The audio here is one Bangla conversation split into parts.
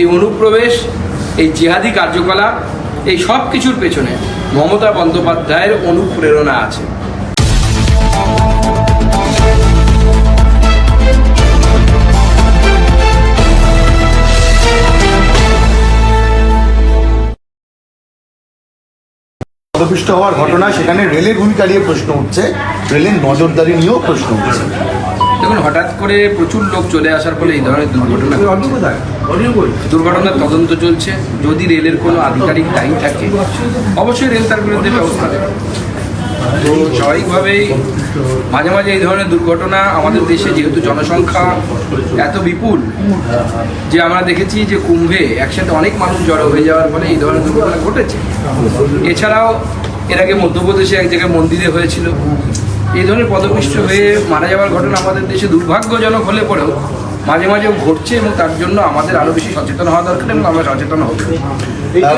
এই অনুপ্রবেশ, এই জিহাদি কার্যকলাপ, এই সব কিছুর পেছনে মমতা বন্দ্যোপাধ্যায়ের অনুপ্রেরণা আছে। পদপিষ্ট হওয়ার ঘটনা, সেখানে রেলের ভূমিকা নিয়ে প্রশ্ন উঠছে। রেলের নজরদারি নিয়েও প্রশ্ন উঠছে। দেখুন হঠাৎ করে প্রচুর লোক চলে আসার ফলে এই ধরনের দুর্ঘটনা। দুর্ঘটনার তদন্ত চলছে। যদি রেলের কোনো আধিকারিক দায়ী থাকে অবশ্যই রেল তার বিরুদ্ধে ব্যবস্থা নেবে। তো স্বাভাবিকভাবেই মাঝে মাঝে এই ধরনের দুর্ঘটনা আমাদের দেশে যেহেতু জনসংখ্যা এত বিপুল যে আমরা দেখেছি যে কুম্ভে একসাথে অনেক মানুষ জড়ো হয়ে যাওয়ার ফলে এই ধরনের দুর্ঘটনা ঘটেছে। এছাড়াও এর আগে মধ্যপ্রদেশে এক জায়গায় মন্দিরে হয়েছিল। এই ধরনের পদপিষ্ট হয়ে মারা যাওয়ার ঘটনা আমাদের দেশে দুর্ভাগ্যজনক হলে পরেও মাঝে মাঝে ঘটছে এবং তার জন্য আমাদের আরও বেশি সচেতন হওয়া দরকার এবং আমরা সচেতন হব।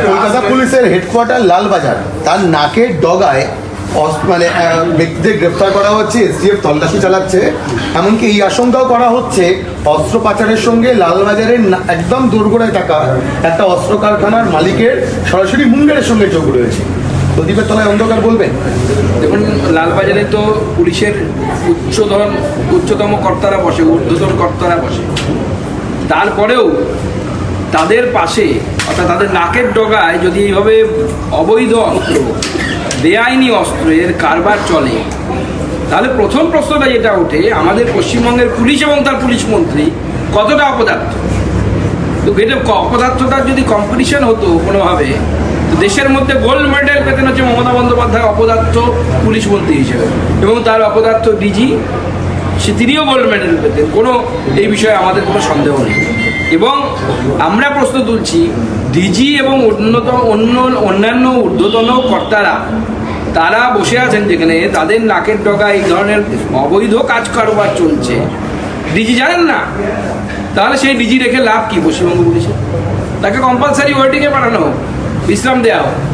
কলকাতা পুলিশের হেডকোয়ার্টার লালবাজার, তার নাকের ডগায় মানে ব্যক্তিদের গ্রেফতার করা হচ্ছে এসটিএফ তল্লাশি চালাচ্ছে। এমনকি এই আশঙ্কাও করা হচ্ছে, অস্ত্র পাচারের সঙ্গে লালবাজারের একদম দোরগোড়ায় থাকা একটা অস্ত্র কারখানার মালিকের সরাসরি মুঙ্গেরের সঙ্গে যোগ রয়েছে। প্রদীপের তলায় অন্ধকার বলবেন? দেখুন, লালবাজারে তো পুলিশের উচ্চতর উচ্চতম কর্তারা বসে, ঊর্ধ্বতন কর্তারা বসে। তারপরেও তাদের পাশে, অর্থাৎ তাদের নাকের ডগায় যদি এইভাবে অবৈধ অস্ত্র, বেআইনি অস্ত্রের কারবার চলে, তাহলে প্রথম প্রশ্নটা যেটা ওঠে, আমাদের পশ্চিমবঙ্গের পুলিশ এবং তার পুলিশ মন্ত্রী কতটা অপদার্থ? তো এটা অপদার্থতার যদি কম্পিটিশন হতো কোনোভাবে, তো দেশের মধ্যে গোল্ড মেডেল পেতেন হচ্ছে মমতা বন্দ্যোপাধ্যায় অপদার্থ পুলিশ মন্ত্রী হিসেবে। এবং তার অপদার্থ ডিজি সে তিনিও গোল্ড মেডেল পেতেন। কোনো, এই বিষয়ে আমাদের কোনো সন্দেহ নেই। এবং আমরা প্রশ্ন তুলছি ডিজি এবং উন্নত অন্য, অন্যান্য ঊর্ধ্বতন কর্তারা, তারা বসে আছেন যেখানে তাদের নাকের ডগা এই ধরনের অবৈধ কাজ কারবার চলছে। ডিজি জানেন না? তাহলে সেই ডিজি রেখে লাভ কি? পশ্চিমবঙ্গ পুলিশে। তাকে কম্পালসারি ওয়েটিংয়ে পাঠানো হোক। বিশ্রাম দেওয়া হোক।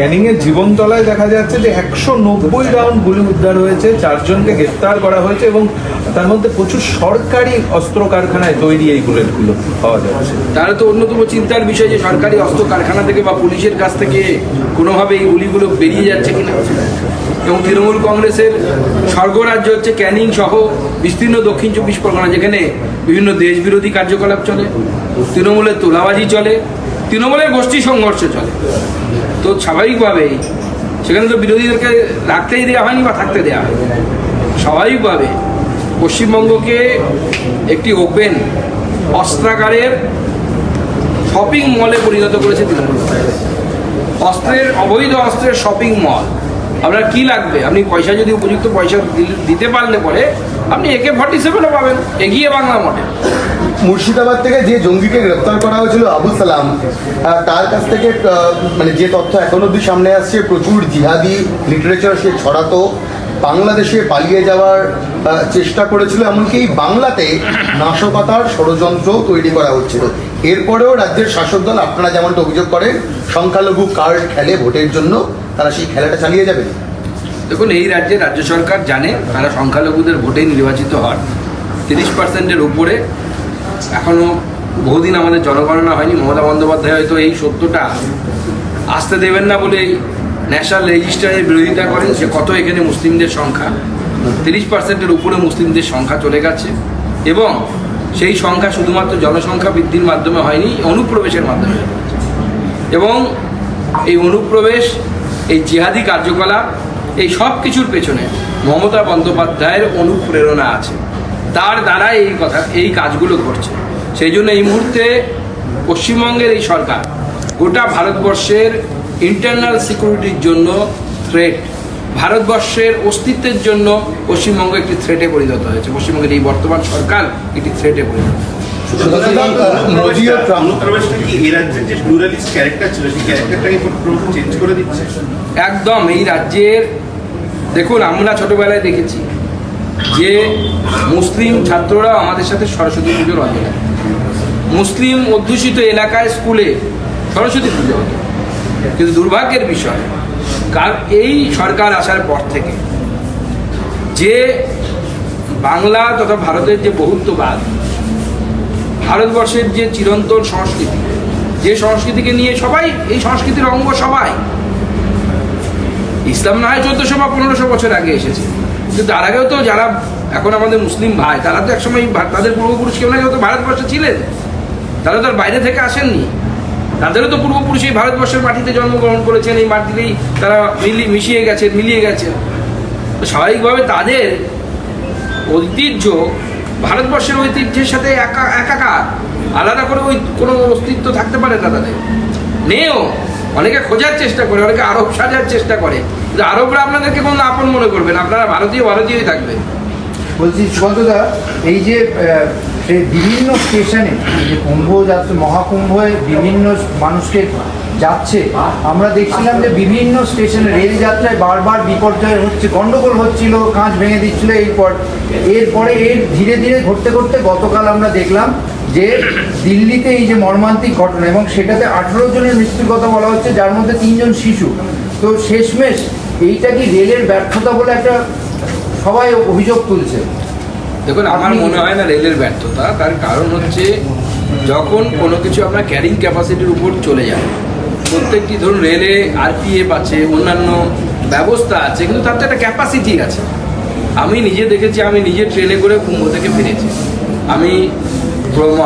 ক্যানিং এর জীবনতলায় দেখা যাচ্ছে যে একশো নব্বই রাউন্ড গুলি উদ্ধার হয়েছে, চারজনকে গ্রেপ্তার করা হয়েছে এবং তার মধ্যে প্রচুর সরকারি অস্ত্র কারখানায় তৈরি এই বুলেটগুলো পাওয়া যাচ্ছে। তাহলে তো অন্যতম চিন্তার বিষয় যে সরকারি অস্ত্র কারখানা থেকে বা পুলিশের কাছ থেকে কোনোভাবে এই গুলিগুলো বেরিয়ে যাচ্ছে কিনা। এবং তৃণমূল কংগ্রেসের স্বর্গরাজ্য হচ্ছে ক্যানিং সহ বিস্তীর্ণ দক্ষিণ চব্বিশ পরগনা, যেখানে বিভিন্ন দেশ বিরোধী কার্যকলাপ চলে, তৃণমূলের তোলাবাজি চলে তৃণমূলের গোষ্ঠী সংঘর্ষ চলে। তো স্বাভাবিকভাবেই সেখানে তো বিরোধীদেরকে রাখতেই দেওয়া হয়নি বা থাকতে দেওয়া হয়নি। স্বাভাবিকভাবে পশ্চিমবঙ্গকে একটি ওপেন অস্ত্রাগারের শপিং মলে পরিণত করেছে তৃণমূল অস্ত্রের, অবৈধ অস্ত্রের শপিং মল আপনার কি লাগবে? আপনি পয়সা যদি উপযুক্ত পয়সা দিতে পারলে পরে, আপনি একে ফর্টি সেভেনও পাবেন, এগিয়ে বাংলা মডেল মুর্শিদাবাদ থেকে যে জঙ্গিকে গ্রেপ্তার করা হয়েছিল আবু সালাম তার কাছ থেকে মানে যে তথ্য এখন অব্দি সামনে আসছে, প্রচুর জিহাদি লিটারেচার সে ছড়াতো, বাংলাদেশে পালিয়ে যাওয়ার চেষ্টা করেছিল, এমনকি বাংলাতে নাশকতার ষড়যন্ত্র তৈরি করা হচ্ছিল। এরপরেও রাজ্যের শাসক দল, আপনারা যেমনটা অভিযোগ করেন, সংখ্যালঘু কার্ড খেলে ভোটের জন্য তারা সেই খেলাটা চালিয়ে যাবে? দেখুন, এই রাজ্যে রাজ্য সরকার জানে, তারা সংখ্যালঘুদের ভোটে নির্বাচিত হন। তিরিশ পার্সেন্টের উপরে এখনও বহুদিন আমাদের জনগণনা হয়নি। মমতা বন্দ্যোপাধ্যায় হয়তো এই সত্যটা আসতে দেবেন না বলে ন্যাশনাল রেজিস্টারের বিরোধিতা করেন। যে কত এখানে মুসলিমদের সংখ্যা? তিরিশ পার্সেন্টের উপরে মুসলিমদের সংখ্যা চলে গেছে। এবং সেই সংখ্যা শুধুমাত্র জনসংখ্যা বৃদ্ধির মাধ্যমে হয়নি, অনুপ্রবেশের মাধ্যমে এবং এই অনুপ্রবেশ, এই জিহাদি কার্যকলাপ, এই সব কিছুর পেছনে মমতা বন্দ্যোপাধ্যায়ের অনুপ্রেরণা আছে। তার দ্বারা এই কথা এই কাজগুলো ঘটছে। সেই জন্য এই মুহূর্তে পশ্চিমবঙ্গের এই সরকার গোটা ভারতবর্ষের ইন্টারনাল সিকিউরিটির জন্য থ্রেট ভারতবর্ষের অস্তিত্বের জন্য পশ্চিমবঙ্গ একটি থ্রেটে পরিণত হয়েছে। পশ্চিমবঙ্গের এই বর্তমান সরকার একটি থ্রেটে পরিণত একদম এই রাজ্যের দেখুন আমরা ছোটবেলায় দেখেছি যে মুসলিম ছাত্ররা আমাদের সাথে সরস্বতী পুজোর অঞ্চলে মুসলিম অধ্যুষিত এলাকায় স্কুলে সরস্বতী পুজো হতো। কিন্তু দুর্ভাগ্যের বিষয়, কার, এই সরকার আসার পর থেকে যে বাংলা তথা ভারতের যে বহুত্ববাদ, ভারতবর্ষের যে চিরন্তন সংস্কৃতি, যে সংস্কৃতিকে নিয়ে সবাই, এই সংস্কৃতির অঙ্গ সবাই, ইসলাম না হয় চোদ্দশো বা পনেরোশো বছর আগে এসেছে। কিন্তু তার আগেও তো যারা এখন আমাদের মুসলিম ভাই, তারা তো একসময় তাদের পূর্বপুরুষ কেউ না কেউ তো ভারতবর্ষে ছিলেন। তারা তো আর বাইরে থেকে আসেননি। তাদেরও তো পূর্বপুরুষ এই ভারতবর্ষের মাটিতে জন্মগ্রহণ করেছেন, এই মাটিতেই তারা মিলি মিশিয়ে গেছেন, মিলিয়ে গেছেন। তো স্বাভাবিকভাবে তাদের ঐতিহ্য ভারতবর্ষের ঐতিহ্যের সাথে একা একাকার। আলাদা করে ওই কোনো অস্তিত্ব থাকতে পারে না তাদের। নেও, অনেকে খোঁজার চেষ্টা করে, অনেকে আরব সাজার চেষ্টা করে। কিন্তু আরবরা আপনাদেরকে কোনো আপন মনে করবেন আপনারা ভারতীয় ভারতীয়ই থাকবেন বলছি সুকান্তদা এই যে বিভিন্ন স্টেশনে যে কুম্ভ যাত্রা মহাকুম্ভে বিভিন্ন মানুষকে যাচ্ছে, আমরা দেখছিলাম যে বিভিন্ন স্টেশনে রেল যাত্রায় বারবার বিপর্যয় হচ্ছে, গন্ডগোল হচ্ছিল, কাঁচ ভেঙে দিচ্ছিল এরপর। এরপরে এর ধীরে ধীরে ঘটতে ঘটতে গতকাল আমরা দেখলাম যে দিল্লিতে এই যে মর্মান্তিক ঘটনা, এবং সেটাতে আঠেরো জনের মৃত্যুর কথা বলা হচ্ছে, যার মধ্যে তিনজন শিশু। তো শেষমেশ এইটা কি রেলের ব্যর্থতা বলে একটা সবাই অভিযোগ তুলছে? দেখুন আমার মনে হয় না রেলের ব্যর্থতা তার কারণ হচ্ছে যখন কোনো কিছু আমরা ক্যারিং ক্যাপাসিটির উপর চলে যায় প্রত্যেকটি ধরুন রেলে আরপিএফ আছে অন্যান্য ব্যবস্থা আছে কিন্তু তার তো একটা ক্যাপাসিটি আছে। আমি নিজে দেখেছি আমি নিজে ট্রেনে করে কুম্ভ থেকে ফিরেছি। আমি প্র-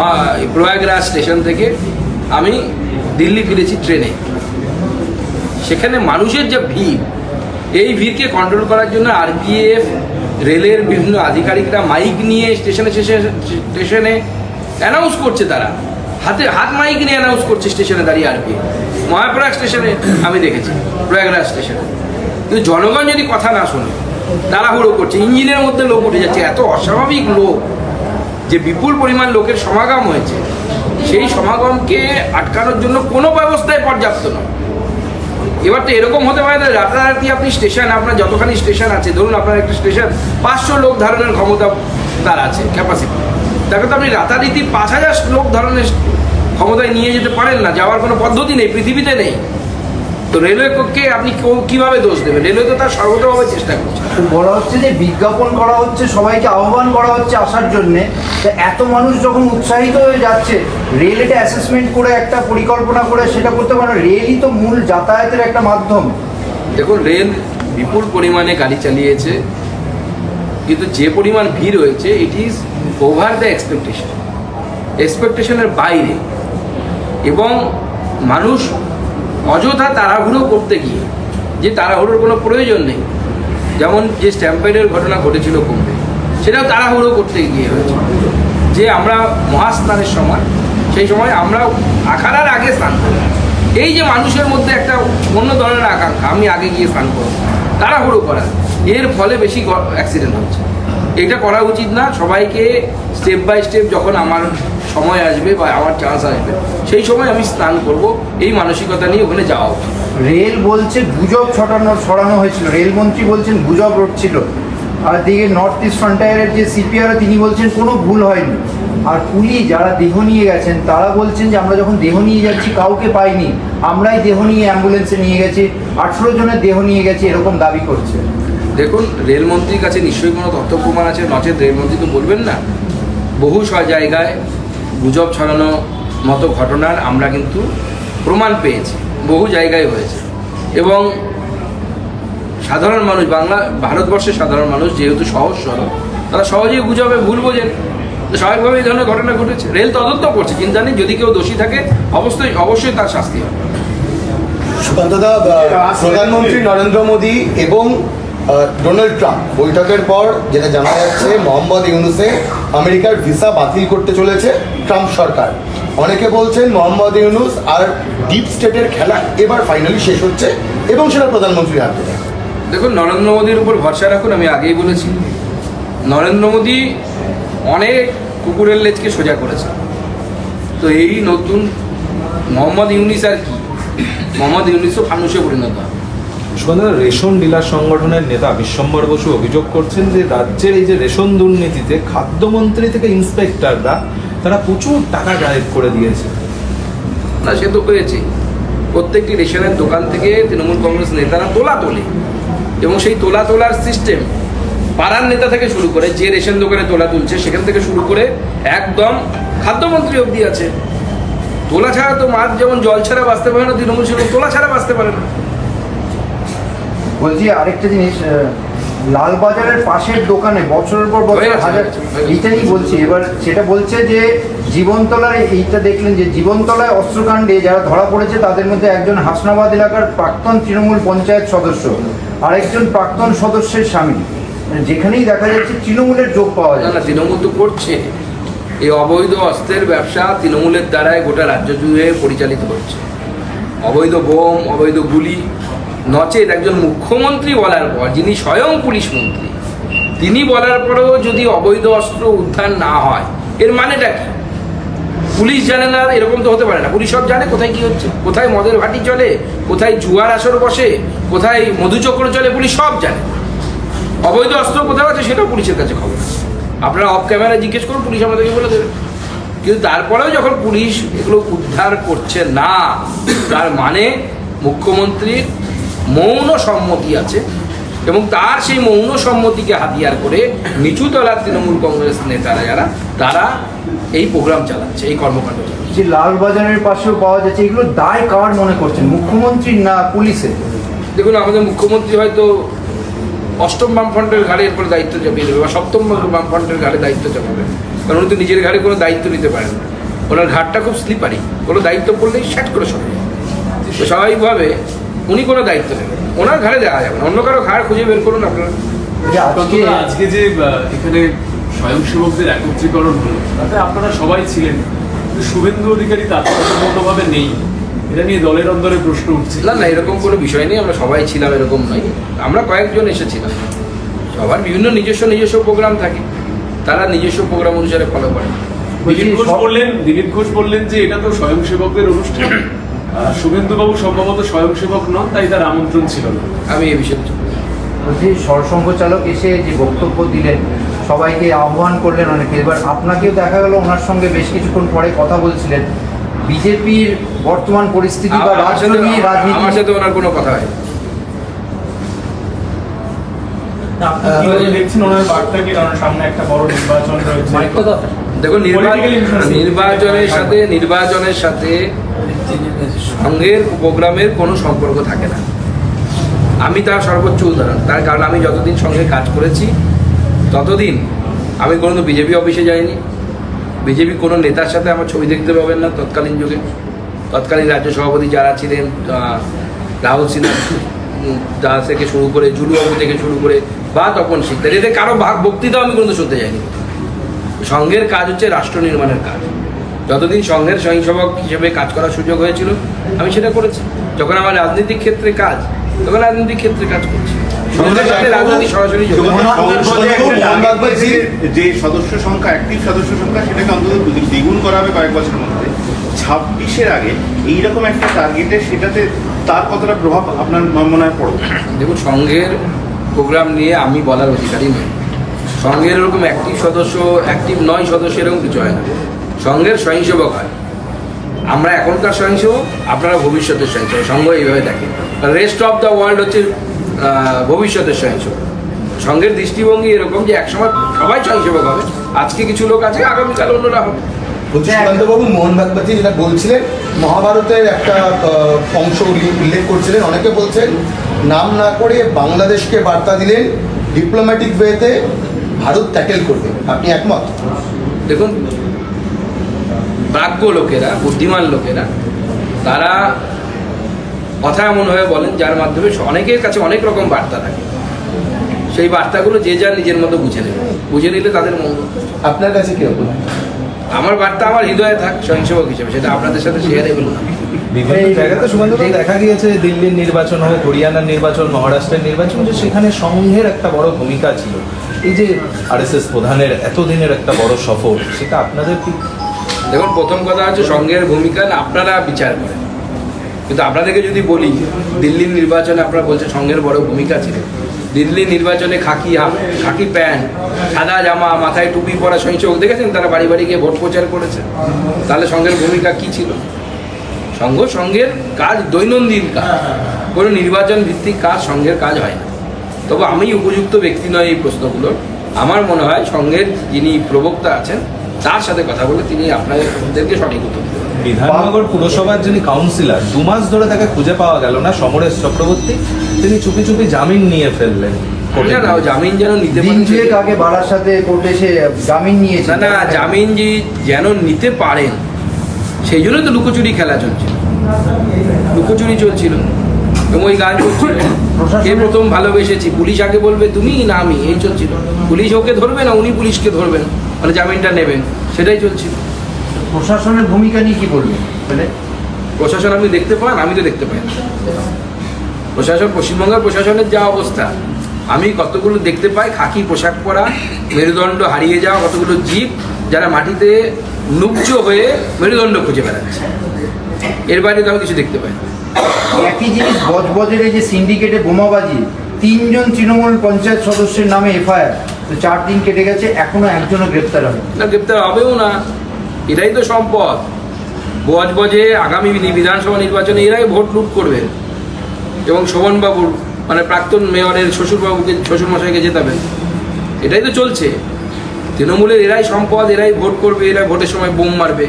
প্রয়াগরাজ স্টেশন থেকে আমি দিল্লি ফিরেছি ট্রেনে। সেখানে মানুষের যে ভিড় এই ভিড়কে কন্ট্রোল করার জন্য আরপিএফ রেলের বিভিন্ন আধিকারিকরা মাইক নিয়ে স্টেশনে স্টেশনে অ্যানাউন্স করছে তারা। হাতে, হাত মাইক নিয়ে অ্যানাউন্স করছে স্টেশনে দাঁড়িয়ে আরপিএফ মহাপ্রয়াগ স্টেশনে আমি দেখেছি, প্রয়াগরাজ স্টেশনে কিন্তু জনগণ যদি কথা না শোনে, তাড়াহুড়ো করছে, ইঞ্জিনের মধ্যে লোক উঠে যাচ্ছে, এত অস্বাভাবিক লোক যে বিপুল পরিমাণ লোকের সমাগম হয়েছে। সেই সমাগমকে আটকানোর জন্য কোনো ব্যবস্থায় পর্যাপ্ত নয়। এবার তো এরকম হতে পারে না, রাতারাতি আপনি স্টেশন আপনার যতখানি স্টেশন আছে, ধরুন আপনার একটা স্টেশন পাঁচশো লোক ধারণের ক্ষমতা তার আছে ক্যাপাসিটি তাকে তো আপনি রাতারীতি পাঁচ হাজার লোক ধরনের ক্ষমতায় নিয়ে যেতে পারেন না, যাওয়ার কোনো পদ্ধতি নেই, পৃথিবীতে নেই। তো রেলওয়েকে আপনি কেউ- কীভাবে দোষ দেবেন? রেলওয়ে তো তার সর্বতভাবে চেষ্টা করছে। তো বলা হচ্ছে যে বিজ্ঞাপন করা হচ্ছে সবাইকে আহ্বান করা হচ্ছে আসার জন্য। এত মানুষ যখন উৎসাহিত হয়ে যাচ্ছে রেল এটা অ্যাসেসমেন্ট করে একটা পরিকল্পনা করে সেটা করতে পারে রেলই তো মূল যাতায়াতের একটা মাধ্যম। দেখুন রেল বিপুল পরিমাণে গাড়ি চালিয়েছে কিন্তু যে পরিমাণ ভিড় হয়েছে it is over the expectation এক্সপেকটেশনের বাইরে। এবং মানুষ অযথা তাড়াহুড়ো করতে গিয়ে যে তাড়াহুড়োর কোনো প্রয়োজন নেই, যেমন যে স্ট্যাম্পেডের ঘটনা ঘটেছিল কুম্ভে, সেটাও তাড়াহুড়ো করতে গিয়ে হয়েছে। যে আমরা মহাস্নানের সময়, সেই সময় আমরা আখাড়ার আগে স্নান করি। এই যে মানুষের মধ্যে একটা অন্য ধরনের আকাঙ্ক্ষা, আমি আগে গিয়ে স্নান করব। তাড়াহুড়ো করা, এর ফলে বেশি অ্যাক্সিডেন্ট হচ্ছে। এটা করা উচিত না, সবাইকে স্টেপ বাই স্টেপ যখন আমার সময় আসবে বা আমার চান্স আসবে সেই সময় আমি স্নান করব। এই মানসিকতা নিয়ে ওখানে যাওয়া উচিত। রেল বলছে গুজব ছড়ানো ছড়ানো হয়েছিল। রেলমন্ত্রী বলছেন গুজব রটছিল। আর দিকে নর্থ ইস্ট ফ্রন্টায়ারের যে সিপিআর তিনি বলছেন কোনো ভুল হয়নি। আর পুলিশ যারা দেহ নিয়ে গেছেন তারা বলছেন যে আমরা যখন দেহ নিয়ে যাচ্ছি কাউকে পাইনি। আমরাই দেহ নিয়ে অ্যাম্বুলেন্সে নিয়ে গেছি আঠেরো জনের দেহ নিয়ে গেছি এরকম দাবি করছে। দেখুন রেলমন্ত্রীর কাছে নিশ্চয়ই কোনো তথ্য প্রমাণ আছে। নচেত রেলমন্ত্রী তো বলবেন না। বহু স জায়গায় গুজব ছড়ানো মতো ঘটনার আমরা কিন্তু প্রমাণ পেয়েছি বহু জায়গায় হয়েছে। এবং সাধারণ মানুষ বাংলা ভারতবর্ষের সাধারণ মানুষ যেহেতু সহজ সরল তারা সহজেই গুজবে ভুল বোঝেন তো স্বাভাবিকভাবে এই ধরনের ঘটনা ঘটেছে। রেল তদন্ত করছে চিন্তা নেই যদি কেউ দোষী থাকে অবশ্যই অবশ্যই তার শাস্তি হবে। সুকান্তদা প্রধানমন্ত্রী নরেন্দ্র মোদী এবং ডোনাল্ড ট্রাম্প। বৈঠকের পর যেটা জানা যাচ্ছে, মোহাম্মদ ইউনুসে আমেরিকার ভিসা বাতিল করতে চলেছে ট্রাম্প সরকার। অনেকে বলছেন মোহাম্মদ ইউনুস আর ডিপ স্টেটের খেলা এবার ফাইনালি শেষ হচ্ছে এবং সেটা প্রধানমন্ত্রীর হাতে। দেখুন, নরেন্দ্র মোদীর উপর ভরসা রাখুন, আমি আগেই বলেছি। নরেন্দ্র মোদী অনেক কুকুরের লেজকে সোজা করেছে। তো এই নতুন মোহাম্মদ ইউনিস আর কি? মোহাম্মদ ইউনিসও ফানুষে পরিণত হবে রেশন ডিলার সংগঠনের নেতা বিশ্বম্বর বসু অভিযোগ করছেন যে রাজ্যের এই যে রেশন দুর্নীতিতে খাদ্যমন্ত্রী থেকে ইন্সপেক্টররা তারা প্রচুর টাকা গায়েব করে দিয়েছে। না, সে তো হয়েছে প্রত্যেকটি রেশনের দোকান থেকে তৃণমূল কংগ্রেস নেতারা তোলা তোলে। এবং সেই তোলা তোলার সিস্টেম পাড়ার নেতা থেকে শুরু করে যে রেশন দোকানে তোলা তুলছে, সেখান থেকে শুরু করে একদম খাদ্যমন্ত্রী অবধি আছে। তোলা ছাড়া তো মাছ যেমন জল ছাড়া বাঁচতে পারে না, তৃণমূল সেরকম তোলা ছাড়া বাঁচতে পারে না। বলছি আরেকটা জিনিস লালবাজারের পাশের দোকানে বছরের পর বছর হাজার এইটাই বলছি। এবার সেটা বলছে যে জীবনতলায় এইটা দেখলেন যে জীবনতলায় অস্ত্রকাণ্ডে যারা ধরা পড়েছে তাদের মধ্যে একজন হাসনাবাদ এলাকার প্রাক্তন তৃণমূল পঞ্চায়েত সদস্য আরেকজন প্রাক্তন সদস্যের স্বামী। মানে যেখানেই দেখা যাচ্ছে তৃণমূলের যোগ পাওয়া যায় না তৃণমূল তো করছে। এই অবৈধ অস্ত্রের ব্যবসা তৃণমূলের দ্বারাই গোটা রাজ্য জুড়ে পরিচালিত হচ্ছে। অবৈধ বোম অবৈধ গুলি নচেত একজন মুখ্যমন্ত্রী বলার পর, যিনি স্বয়ং পুলিশ মন্ত্রী, তিনি বলার পরেও যদি অবৈধ অস্ত্র উদ্ধার না হয়, এর মানেটা কি? পুলিশ জানে না, এরকম তো হতে পারে না। পুলিশ সব জানে কোথায় কি হচ্ছে, কোথায় মদের ভাটি চলে, কোথায় জুয়ার আসর বসে, কোথায় মধুচক্র চলে, পুলিশ সব জানে। অবৈধ অস্ত্র কোথাও আছে সেটাও পুলিশের কাছে খবর আপনারা অফ ক্যামেরা জিজ্ঞেস করুন, পুলিশ আমাদেরকে বলে দেবে। কিন্তু তারপরেও যখন পুলিশ এগুলো উদ্ধার করছে না, তার মানে মুখ্যমন্ত্রীর মৌন সম্মতি আছে এবং তার সেই মৌন সম্মতিকে হাতিয়ার করে নিচু তলার তৃণমূল কংগ্রেস নেতারা যারা তারা এই প্রোগ্রাম চালাচ্ছে এই কর্মকাণ্ড চালাচ্ছে। যে লালবাজারের পাশেও পাওয়া যাচ্ছে এগুলো দায় কার মনে করছেন? মুখ্যমন্ত্রী না পুলিশের দেখুন আমাদের মুখ্যমন্ত্রী হয়তো অষ্টম বামফ্রন্টের ঘাড়ে এরপর দায়িত্ব চাপিয়ে দেবে বা সপ্তম বামফ্রন্টের ঘাড়ে দায়িত্ব চাপাবে। কারণ উনি তো নিজের ঘাড়ে কোনো দায়িত্ব নিতে পারেন না। ওনার ঘাটটা খুব স্লিপারি কোনো দায়িত্ব পড়লেই শ্যাট করে সরে স্বাভাবিকভাবে উনি কোনো দায়িত্ব নেবেন ওনার ঘাড়ে দেওয়া যাবে না। অন্য কারও ঘাড় খুঁজে বের করুন আপনারা। আজকে যে এখানে স্বয়ংসেবকদের একত্রীকরণ হলো তাতে আপনারা সবাই ছিলেন। কিন্তু শুভেন্দু অধিকারী তাৎপর্যপূর্ণভাবে নেই। এটা নিয়ে দলের অন্দরে প্রশ্ন উঠছে। না না এরকম কোনো বিষয় নেই। আমরা সবাই ছিলাম এরকম নয়। আমরা কয়েকজন এসেছিলাম সবার বিভিন্ন নিজস্ব নিজস্ব প্রোগ্রাম থাকে। তারা নিজস্ব প্রোগ্রাম অনুসারে ফলো করে। দিলীপ ঘোষ বললেন দিলীপ ঘোষ বললেন যে এটা তো স্বয়ংসেবকদের অনুষ্ঠান। শুভেন্দুবাবু সম্ভবত স্বয়ংসেবক নন তাই তার আমন্ত্রণ ছিল না। আমি এই বিষয়ে বলছি সরসংঘ চালক এসে যে বক্তব্য দিলেন সবাইকে আহ্বান করলেন অনেকে। এবার আপনাকেও দেখা গেল ওনার সঙ্গে বেশ কিছুক্ষণ পরে কথা বলছিলেন। বিজেপির বর্তমান পরিস্থিতি বা রাজনীতি আমার রাজনীতি সাথে ওনার কোনো কথা হয় আপনি কীভাবে দেখছেন ওনার বার্তাকে কারণ সামনে একটা বড় নির্বাচন রয়েছে দেখুন নির্বা- Political নির্বাচনের সাথে নির্বাচনের সাথে সঙ্গের প্রোগ্রামের কোনো সম্পর্ক থাকে না। আমি তার সর্বোচ্চ উদাহরণ। তার কারণ আমি যতদিন সঙ্গে কাজ করেছি ততদিন আমি কোনো বিজেপি অফিসে যাইনি। বিজেপি কোনো নেতার সাথে আমার ছবি দেখতে পাবেন না তৎকালীন যুগে। তৎকালীন রাজ্য সভাপতি যারা ছিলেন রাহুল সিনহা। উম, থেকে শুরু করে জুলুবাবু থেকে শুরু করে বা তপন সিকদার এদের কারও ভাগ বক্তৃতাও আমি কিন্তু শুনতে যাইনি সংঘের কাজ হচ্ছে রাষ্ট্র নির্মাণের কাজ যতদিন সংঘের স্বয়ংসেবক হিসেবে কাজ করার সুযোগ হয়েছিল আমি সেটা করেছি যখন আমার রাজনৈতিক ক্ষেত্রে কাজ তখন রাজনৈতিক ক্ষেত্রে কাজ করছি যে সদস্য সংখ্যা অ্যাক্টিভ সদস্য সংখ্যা সেটাকে অন্তত দ্বিগুণ করা হবে কয়েক বছরের মধ্যে ছাব্বিশের আগে এইরকম একটা টার্গেটে সেটাতে তার কতটা প্রভাব আপনার মনে হয় পড়বে? দেখুন সংঘের প্রোগ্রাম নিয়ে আমি বলার অধিকারী নই। সংঘের এরকম অ্যাক্টিভ সদস্য অ্যাক্টিভ নয় সদস্য এরকম কিছু হয় না। সংঘের স্বয়ংসেবক হয়। আমরা এখনকার স্বয়ংসেবক, আপনারা ভবিষ্যতের স্বয়ংসেবক। সংঘ এইভাবে দেখে। রেস্ট অফ দ্য ওয়ার্ল্ড হচ্ছে ভবিষ্যতের স্বয়ংসেবক। সংঘের দৃষ্টিভঙ্গি এরকম যে একসময় সবাই স্বয়ংসেবক হবে, আজকে কিছু লোক আছে, আগামীকাল অন্যরা হবে। বলছি সুকান্তবাবু মোহন ভাগবতী যেটা বলছিলেন মহাভারতের একটা অংশ উল্লেখ করছিলেন। অনেকে বলছেন নাম না করে বাংলাদেশকে বার্তা দিলেন ডিপ্লোম্যাটিক ওয়েতে ভারত ট্যাকেল করবে। আপনি একমত? দেখুন প্রাজ্ঞ লোকেরা বুদ্ধিমান লোকেরা তারা কথা এমনভাবে বলেন যার মাধ্যমে অনেকের কাছে অনেক রকম বার্তা থাকে। সেই বার্তাগুলো যে যার নিজের মতো বুঝে নেবে। বুঝে নিলে তাদের মঙ্গল। আপনার কাছে কীরকম আমার বার্তা আমার হৃদয়ে থাক স্বয়ংসেবক হিসেবে সেটা আপনাদের সাথে বিভিন্ন জায়গাতে সুকান্ত দেখা গিয়েছে দিল্লির নির্বাচন হোক হরিয়ানার নির্বাচন মহারাষ্ট্রের নির্বাচন যে সেখানে সংঘের একটা বড় ভূমিকা ছিল। এই যে আরএসএস প্রধানের এতদিনের একটা বড় সফর সেটা আপনাদের কি দেখুন প্রথম কথা হচ্ছে সংঘের ভূমিকা আপনারা বিচার করেন। কিন্তু আপনাদেরকে যদি বলি দিল্লির নির্বাচনে আপনারা বলছেন সংঘের বড় ভূমিকা ছিল। দিল্লি নির্বাচনে খাকি হাফ, খাকি প্যান্ট, সাদা জামা, মাথায় টুপি পরা সহিংসক দেখেছেন? তারা বাড়ি বাড়ি গিয়ে ভোট প্রচার করেছে। তাহলে সংঘের ভূমিকা কি ছিল? সংঘ সংঘের কাজ দৈনন্দিন কাজ। কোনো নির্বাচন ভিত্তিক কাজ সংঘের কাজ হয় না। তবে আমি উপযুক্ত ব্যক্তি নয় এই প্রশ্নগুলোর। আমার মনে হয় সংঘের যিনি প্রবক্তা আছেন, তার সাথে কথা বলে তিনি আপনাদেরকে সঠিক উত্তর বিধাননগর পুরসভার যিনি কাউন্সিলর দু মাস ধরে তাকে খুঁজে পাওয়া গেল না সমরেশ চক্রবর্তী? তিনি চুপি চুপি জামিন নিয়ে ফেললেন। জামিন যেন নিতে দিন পারেন আগে সাথে কোর্টে জামিন নিয়েছে। না না জামিন যে যেন নিতে পারেন সেই জন্য তো লুকোচুরি খেলা চলছিল। লুকোচুরি চলছিল। এবং ওই গান চলছিল কে প্রথম ভালোবেসেছি? পুলিশ আগে বলবে তুমি না আমি এই চলছিল। পুলিশ ওকে ধরবে না উনি পুলিশকে ধরবেন। মানে জামিনটা নেবেন। সেটাই চলছিল। প্রশাসনের ভূমিকা নিয়ে কি বলবেন? মানে প্রশাসন আপনি দেখতে পান আমি তো দেখতে পাই না। প্রশাসন পশ্চিমবঙ্গের প্রশাসনের যা অবস্থা আমি কতগুলো দেখতে পাই খাকি পোশাক পরা মেরুদণ্ড হারিয়ে যাওয়া কতগুলো জীব যারা মাটিতে নুব্জ হয়ে মেরুদণ্ড খুঁজে বেড়াচ্ছে। এর বাইরে তো আমি কিছু দেখতে পাই না। একই জিনিস বজবজের এই যে সিন্ডিকেটে বোমাবাজি তিনজন তৃণমূল পঞ্চায়েত সদস্যের নামে এফআইআর তো চার দিন কেটে গেছে এখনও একজনও গ্রেপ্তার হবে না গ্রেপ্তার হবেও না। এটাই তো সম্পদ। বজ বজে আগামী বিধি- বিধানসভা নির্বাচনে এরাই ভোট লুট করবে। এবং শোভনবাবুর মানে প্রাক্তন মেয়রের শ্বশুরবাবুকে, শ্বশুরমশাইকে জেতাবেন। এটাই তো চলছে। তৃণমূলের এরাই সম্পদ, এরাই ভোট করবে, এরা ভোটের সময় বোম মারবে।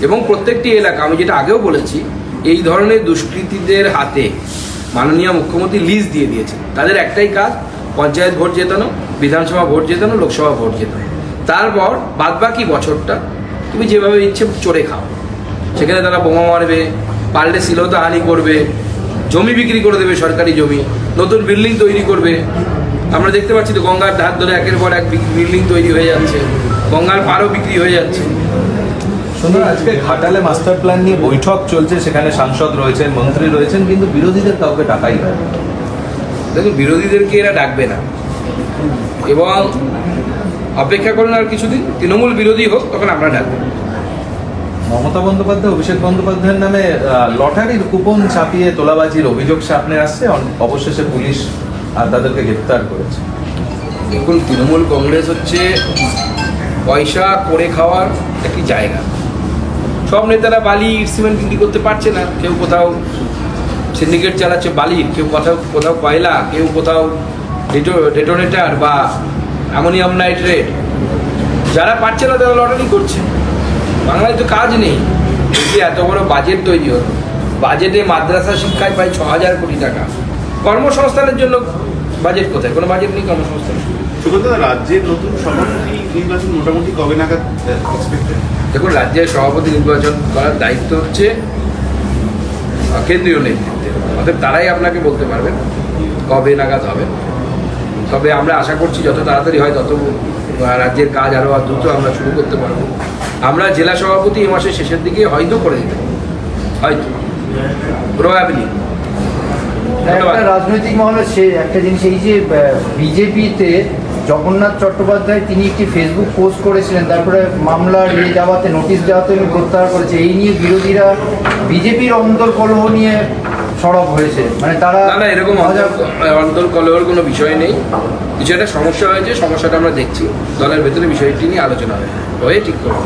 এবং প্রত্যেকটি এলাকা, আমি যেটা আগেও বলেছি, এই ধরনের দুষ্কৃতীদের হাতে মাননীয় মুখ্যমন্ত্রী লিজ দিয়ে দিয়েছে তাদের একটাই কাজ, পঞ্চায়েত ভোট জেতানো, বিধানসভা ভোট জেতানো, লোকসভা ভোট জেতানো। তারপর বাদবাকি বছরটা তুমি যেভাবে ইচ্ছে চড়ে খাও। সেখানে তারা বোমা মারবে পারলে হানি করবে জমি বিক্রি করে দেবে সরকারি জমি নতুন বিল্ডিং তৈরি করবে। আমরা দেখতে পাচ্ছি তো গঙ্গার ধার ধরে একের পর এক বিল্ডিং তৈরি হয়ে যাচ্ছে। গঙ্গার পারও বিক্রি হয়ে যাচ্ছে। সুন্দর আজকে ঘাটালে মাস্টার প্ল্যান নিয়ে বৈঠক চলছে সেখানে সাংসদ রয়েছেন মন্ত্রী রয়েছেন কিন্তু বিরোধীদের কাউকে ডাকাই হয়। দেখুন বিরোধীদেরকে এরা ডাকবে না। এবং অপেক্ষা করুন আর কিছুদিন তৃণমূল বিরোধী হোক তখন আমরা ডাকবো। মমতা বন্দ্যোপাধ্যায়, অভিষেক বন্দ্যোপাধ্যায়ের নামে লটারির কুপন ছাপিয়ে তোলাবাজির অভিযোগ সামনে আসছে। অবশেষে পুলিশ আর তাদেরকে গ্রেপ্তার করেছে। দেখুন, তৃণমূল কংগ্রেস হচ্ছে পয়সা করে খাওয়ার একটি জায়গা। সব নেতারা বালি সিমেন্ট বিক্রি করতে পারছে না। কেউ কোথাও সিন্ডিকেট চালাচ্ছে বালির কেউ কোথাও কোথাও কয়লা, কেউ কোথাও ডেটো ডেটোনেটার বা অ্যামোনিয়াম নাইট্রেট। যারা পারছে না, তারা লটারি করছে। বাংলায় তো কাজ নেই। যদি এত বড় বাজেট তৈরি হলো। বাজেটে মাদ্রাসা শিক্ষায় প্রায় ছ হাজার কোটি টাকা। কর্মসংস্থানের জন্য বাজেট কোথায়? কোনো বাজেট নেই কর্মসংস্থান রাজ্যের নতুন সভাপতি নির্বাচন মোটামুটি কবে নাগাদ দেখুন রাজ্যের সভাপতি নির্বাচন করার দায়িত্ব হচ্ছে কেন্দ্রীয় নেতৃত্বের। অতএব তারাই আপনাকে বলতে পারবেন কবে নাগাদ হবে। তবে আমরা আশা করছি যত তাড়াতাড়ি হয় তত রাজ্যের কাজ আরও দ্রুত আমরা শুরু করতে পারব। আমরা জেলা সভাপতি এই মাসের শেষের দিকে হয়তো করে দিতে হয়তো। প্রবাবলি একটা রাজনৈতিক মহলে সে একটা জিনিস এই যে বিজেপিতে জগন্নাথ চট্টোপাধ্যায় তিনি একটি ফেসবুক পোস্ট করেছিলেন তারপরে মামলা নিয়ে যাওয়াতে নোটিশ দেওয়াতে উনি প্রত্যাহার করেছে। এই নিয়ে বিরোধীরা বিজেপির অন্তর্কলহ নিয়ে সরব হয়েছে। মানে তারা এরকম অন্তর কলহের কোনো বিষয় নেই। কিছু একটা সমস্যা হয়েছে, সমস্যাটা আমরা দেখছি। দলের ভেতরে বিষয়টি নিয়ে আলোচনা হয়ে ঠিক করব